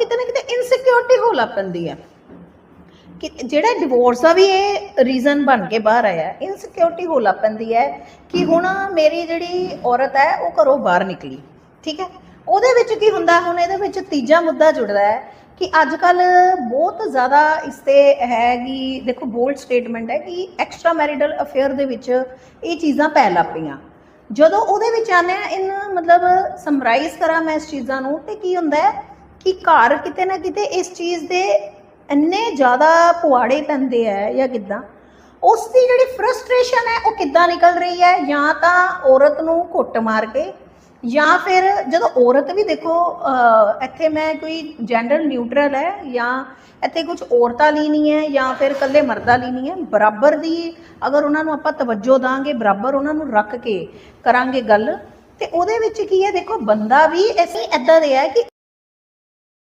ਕਿਤੇ ਨਾ ਕਿਤੇ ਇਨਸਿਕਿਉਰਿਟੀ ਹੋ ਲੱਗ ਪੈਂਦੀ ਹੈ ਕਿ ਜਿਹੜਾ ਡਿਵੋਰਸ ਦਾ ਵੀ ਇਹ ਰੀਜ਼ਨ ਬਣ ਕੇ ਬਾਹਰ ਆਇਆ ਇਨਸਿਕਿਉਰਿਟੀ ਹੋ ਲੱਗ ਪੈਂਦੀ ਹੈ ਕਿ ਹੁਣ ਮੇਰੀ ਜਿਹੜੀ ਔਰਤ ਹੈ ਉਹ ਘਰੋਂ ਬਾਹਰ ਨਿਕਲੀ, ਠੀਕ ਹੈ ਉਹਦੇ ਵਿੱਚ ਕੀ ਹੁੰਦਾ? ਹੁਣ ਇਹਦੇ ਵਿੱਚ ਤੀਜਾ ਮੁੱਦਾ ਜੁੜਦਾ ਹੈ ਕਿ ਅੱਜ ਕੱਲ ਬਹੁਤ ਜ਼ਿਆਦਾ ਇਸ ਤੇ ਹੈ ਕਿ ਦੇਖੋ ਬੋਲਡ ਸਟੇਟਮੈਂਟ ਹੈ ਕਿ ਐਕਸਟਰਾ ਮੈਰਿਟਲ ਅਫੇਅਰ ਦੇ ਵਿੱਚ ਇਹ ਚੀਜ਼ਾਂ ਪੈ ਲੱਗ ਪਈਆਂ। ਜਦੋਂ ਉਹਦੇ ਵਿੱਚ ਆਨੇ ਆ ਇਨ ਮਤਲਬ ਸਮਰਾਈਜ਼ ਕਰਾਂ ਮੈਂ ਇਸ ਚੀਜ਼ਾਂ ਨੂੰ, ਤੇ ਕੀ ਹੁੰਦਾ ਹੈ? ਕਿ ਘਰ ਕਿਤੇ ਨਾ ਕਿਤੇ ਇਸ ਚੀਜ਼ ਦੇ ਇੰਨੇ ਜ਼ਿਆਦਾ ਪੁਆੜੇ ਪੈਂਦੇ ਆ ਜਾਂ ਕਿੱਦਾਂ ਉਸ ਦੀ ਜਿਹੜੀ ਫਰਸਟ੍ਰੇਸ਼ਨ ਹੈ ਉਹ ਕਿੱਦਾਂ ਨਿਕਲ ਰਹੀ ਹੈ? ਜਾਂ ਤਾਂ ਔਰਤ ਨੂੰ ਘੁੱਟ ਮਾਰ ਕੇ, ਜਾਂ ਫਿਰ ਜਦੋਂ ਔਰਤ ਵੀ ਦੇਖੋ ਇੱਥੇ ਮੈਂ ਕੋਈ ਜੈਂਡਰ ਨਿਊਟਰਲ ਹੈ ਜਾਂ ਇੱਥੇ ਕੁਝ ਔਰਤਾਂ ਲਈ ਨਹੀਂ ਹੈ ਜਾਂ ਫਿਰ ਇਕੱਲੇ ਮਰਦਾਂ ਲਈ ਨਹੀਂ ਹੈ, ਬਰਾਬਰ ਦੀ ਅਗਰ ਉਹਨਾਂ ਨੂੰ ਆਪਾਂ ਤਵੱਜੋ ਦਾਂਗੇ, ਬਰਾਬਰ ਉਹਨਾਂ ਨੂੰ ਰੱਖ ਕੇ ਕਰਾਂਗੇ ਗੱਲ, ਤੇ ਉਹਦੇ ਵਿੱਚ ਕੀ ਹੈ? ਦੇਖੋ, ਬੰਦਾ ਵੀ ਐਸੀ ਐਦਾਂ ਦੇ ਹੈ ਕਿ